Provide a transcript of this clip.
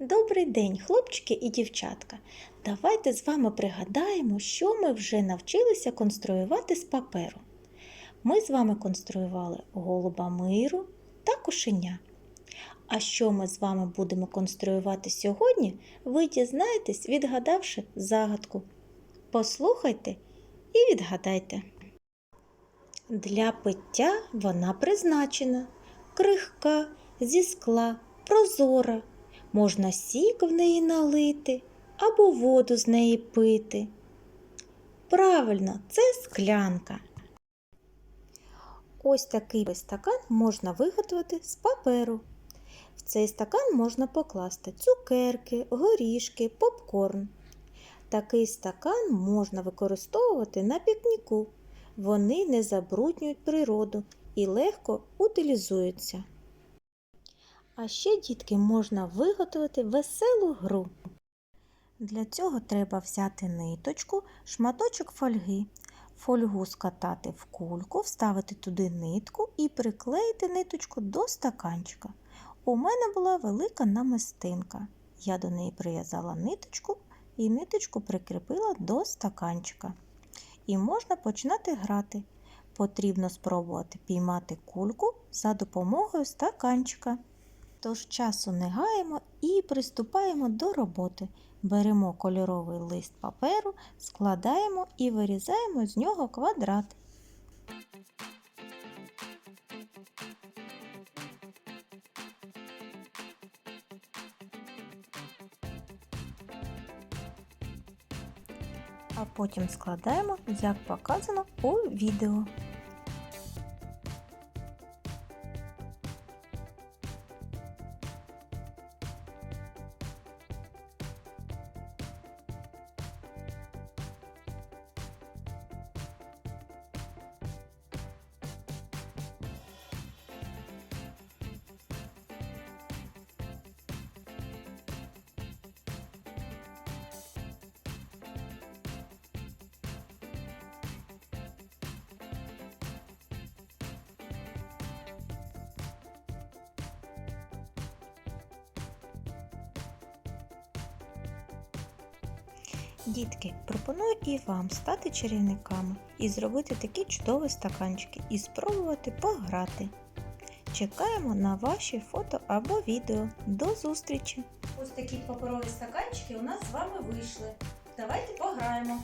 Добрий день, хлопчики і дівчатка. Давайте з вами пригадаємо, що ми вже навчилися конструювати з паперу. Ми з вами конструювали голуба миру та кошеня. А що ми з вами будемо конструювати сьогодні, ви дізнаєтесь, відгадавши загадку. Послухайте і відгадайте. Для пиття вона призначена, крихка, зі скла, прозора. Можна сік в неї налити або воду з неї пити. Правильно, це склянка. Ось такий стакан можна виготовити з паперу. В цей стакан можна покласти цукерки, горішки, попкорн. Такий стакан можна використовувати на пікніку. Вони не забруднюють природу і легко утилізуються. А ще, дітки, можна виготовити веселу гру. Для цього треба взяти ниточку, шматочок фольги, фольгу скатати в кульку, вставити туди нитку і приклеїти ниточку до стаканчика. У мене була велика намистинка. Я до неї прив'язала ниточку і ниточку прикріпила до стаканчика. І можна починати грати. Потрібно спробувати піймати кульку за допомогою стаканчика. Тож часу не гаємо і приступаємо до роботи. Беремо кольоровий лист паперу, складаємо і вирізаємо з нього квадрат. А потім складаємо, як показано у відео. Дітки, пропоную і вам стати чарівниками і зробити такі чудові стаканчики і спробувати пограти. Чекаємо на ваші фото або відео. До зустрічі! Ось такі паперові стаканчики у нас з вами вийшли. Давайте пограємо.